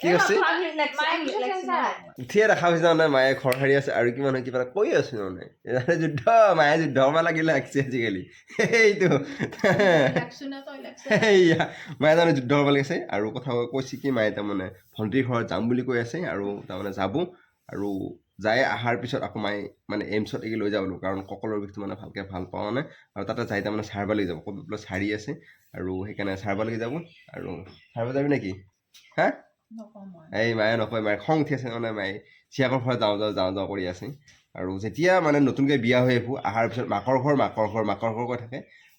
কি কৈছে উঠিয়ে দেখা হৈছে মানে মায়ে ঘৰ সাৰি আছে আৰু কিমান হয় কিবা এটা কৈ আছো মানে। যুদ্ধ মায়ে যুদ্ধ হ'ব লাগিলে লাগিছে আজিকালি। সেইটো সেয়া মায়ে তাৰমানে যুদ্ধ হ'ব লাগিছে আৰু কথা কৈছে কি মায়ে তাৰমানে ভণ্টিৰ ঘৰত যাম বুলি কৈ আছে আৰু তাৰমানে যাব আৰু যাই অহাৰ পিছত আকৌ মায়ে মানে এইমছত একে লৈ যাব কাৰণ কঁকলৰ বিষটো মানে ভালকৈ ভালো পাওঁ মানে। আৰু তাতে যাই তাৰমানে চাৰবা লাগি যাব ক'ত বোলে চাৰি আছে আৰু সেইকাৰণে চাৰবা লাগি যাব আৰু চাৰবা যাবি নেকি? হা? এই মায়ে নকয় মায়ে খং উঠি আছে মানে মায়ে চিয়াকৰ ঘৰত যাওঁ যাওঁ যাওঁ যাওঁ কৰি আছে আৰু যেতিয়া মানে নতুনকৈ বিয়া হৈ আহিব অহাৰ পিছত মাকৰ ঘৰ মাকৰ ঘৰ মাকৰ ঘৰ কৈ থাকে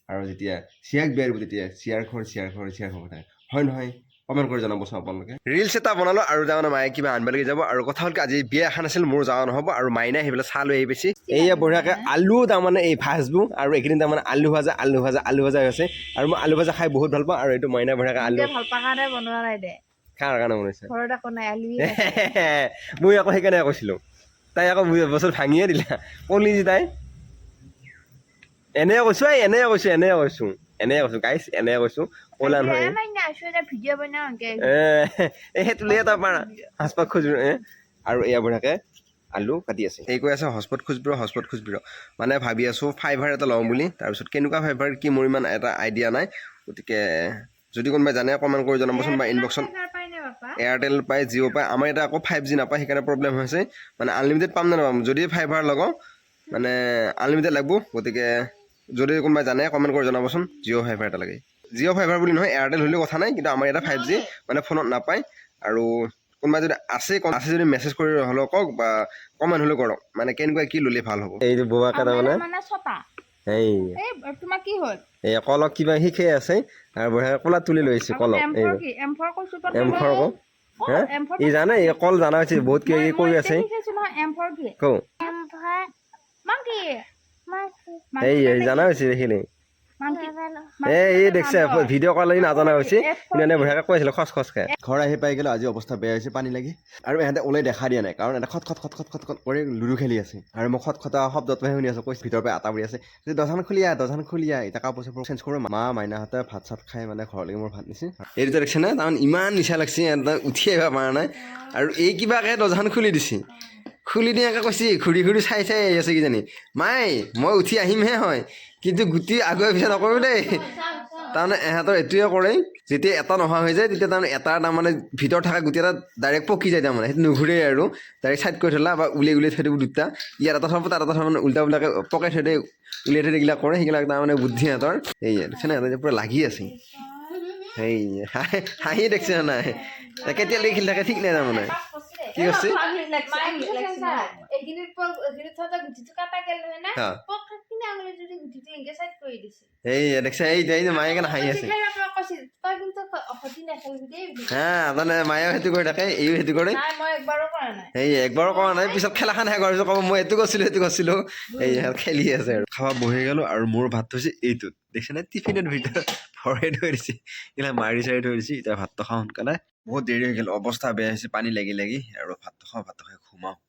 আৰু যেতিয়া চিয়াক বিয়া দিব তেতিয়া চিয়াৰ ঘৰ চিয়াৰ ঘৰ চিয়াৰ ঘৰ কৈ থাকে হয় নহয় কমেণ্ট কৰি জনাবচোন আপোনালোকে ৰিলছ এটা বনালোঁ আৰু তাৰমানে মায়ে কিবা আনিব লাগি যাব আৰু কথা হ'ল কি আজি বিয়া এখন আছিল মোৰ যাৱা নহ'ব আৰু মাইনাই সেইবিলাক চাহ লৈ আহি পাইছে এইয়া বঢ়িয়াকৈ আলু তাৰমানে এই ভাজবোৰ আৰু এইকেইদিন তাৰমানে আলু ভাজা আলু ভাজা আলু ভাজা হৈ আছে আৰু মই আলু ভাজা খাই বহুত ভাল পাওঁ আৰু এইটো মাইনা বঢ়িয়াকৈ আলু ভাল পা কাৰণে বনোৱা নাই দে খাৰ কাৰণে বনাইছে? ঘৰত একো নাই মই আকৌ সেইকাৰণে কৈছিলোঁ। তাই আকৌ বস্তু ভাঙিয়ে দিলা। কলি যি তাই? এনে কৈছোঁ এই এনে কৈছোঁ এনে কৈছোঁ। এনে কৈছোঁ গাইছ এনে কৈছোঁ। ক'লা নহয়। সেইটো লৈ এটা পাৰা সাজপাত আৰু এয়া বঢ়িয়াকৈ আলু কাটি আছে। এই কৈ আছে হস্পট খুজিব হস্পট খুজিব মানে ভাবি আছোঁ ফাইভাৰ এটা লওঁ বুলি। তাৰপিছত কেনেকুৱা ফাইভাৰ কি মোৰ ইমান এটা আইডিয়া নাই। গতিকে যদি কোনোবাই জানে কমেণ্ট কৰি জনাবচোন বা ইনবক্সত এয়াৰটেল পায় জিঅ' পায় আমাৰ এতিয়া আকৌ ফাইভ জি নাপায় সেইকাৰণে প্ৰব্লেম হৈছে। মানে আনলিমিটেড পাম নে নাপাম যদি ফাইভাৰ লগাওঁ মানে আনলিমিটেড লাগিব গতিকে যদি কোনোবাই জানে কমেণ্ট কৰি জনাবচোন জিঅ' ফাইভাৰ এটা লাগে জিঅ' ফাইভাৰ বুলি নহয় এয়াৰটেল হ'লেও কথা নাই কিন্তু আমাৰ ইয়াতে ফাইভ জি মানে ফোনত নাপায় আৰু কোনোবাই যদি আছে আছে যদি মেছেজ কৰি হ'লেও কওক বা কমেণ্ট হ'লেও কৰক মানে কেনেকুৱা কি ল'লে ভালো হ'ব। এইটো বোৱাকে তাৰমানে মানে ছটা। এই। এই তোমাৰ কি হ'ল? এই কলক কিবা শিকে আছে আৰু বঢ়িয়াকৈ কলাত তুলি লৈ আহিছে কলক এম এই। ফৰ কি? এম ফৰ কৈছো এম খৰ কওঁ হে? ই জানে এই কল জানা হৈছে বহুত কিবা কিবি কৰি আছে। শিকাইছো এম ফৰ কি? কওঁ এম ফৰ মাংকি এই এই জানা হৈছে দেখিলে এই দেখছে ভিডিঅ' কল লাগি নাজানা হৈছে। এনে বঢ়িয়াকৈ কৈ আছিলে খচ খচকৈ। ঘৰ আহি পাই গ'লে আজি অৱস্থা বেয়া হৈছে পানী লাগি। আৰু ইহঁতে ওলাই দেখা দিয়া নাই কাৰণ এটা খট খট খট খট খট খট কৰি লুডু খেলি আছে। আৰু মই খট খটা শব্দটোহে শুনি আছোঁ কৈছে ভিতৰৰ পৰা আটা পৰি আছে। যে দৰ্জাখন খুলি আহ দৰ্জাখন খুলি আহ এতিয়া কাপোৰ চাপোৰ চেঞ্জ কৰোঁ মা মাইনাহঁতে ভাত চাত খাই মানে ঘৰলৈকে মোৰ ভাত নিছে। এই দুটা দেখিছে নে তাৰমানে ইমান নিচা লাগছে উঠি আহিব পৰা নাই। আৰু এই কিবাকে দৰ্জাখন খুলি দিছে। খুলি দিয়াকৈ কৈছে ঘূৰি ঘূৰি চাই চাই আহি আছে কিজানি। মাই, মই উঠি আহিমহে হয়। কিন্তু গুটি আগুৱাই পিছত নকৰোঁ দেই। তাৰমানে এহঁতৰ এইটোৱে কৰে, যেতিয়া এটা নোহোৱা হৈ যায়, তেতিয়া তাৰমানে এটা তাৰমানে ভিতৰত থকা গুটি এটা ডাইৰেক্ট পকি যায় তাৰমানে। সেইটো নুঘূৰে আৰু। ডাইৰেক্ট চাইড কৰি থ'লা বা উলিয়াই উলিয়াই থৈ দিব দুটা। ইয়াত এটা থ'ব তাত এটা থ'ব মানে উল্টা উল্টাকৈ পকাই থৈ দিয়ে, উলিয়াই থৈ এইবিলাক কৰে। সেইবিলাক তাৰমানে বুদ্ধি সিহঁতৰ। এই দেখিছে নাই সিহঁতে পূৰা লাগি আছে। সেই হাঁহি হাঁহি দেখিছে নাই। কেতিয়ালৈকে খেলি থাকে, ঠিক নাই তাৰমানে। কি দিছে। এই দেখিছে এই এই যে মায়ে কেনে হাঁহি আছে। শিকাই বাপেৰে কৈছিল তই কিন্তু অসতি নাখাবি দেই বুলি। হা তাৰমানে মায়েও সেইটো কৰি থাকে এইও সেইটো কৰে। এই একবাৰো কৰা নাই পিছত খেলাখন শেষ হোৱাৰ পিছত ক'ব মই এইটো কৰিছিলোঁ সেইটো কৰিছিলোঁ। এই খেলি আছে আৰু। খাব বহি গ'লোঁ আৰু মোৰ ভাত থৈছে এইটোত। দেখিছেনে টিফিনৰ ভিতৰত ভৰাই থৈ দিছে এইবিলাক মাৰি চাৰি থৈ দিছে এতিয়া ভাতটো খাওঁ সোনকালে। বহুত দেৰি হৈ গ'ল, অৱস্থা বেয়া হৈছে, পানী লাগি লাগি। আৰু ভাতটো খাওঁ, ভাতটো খাই ঘুমাওঁ।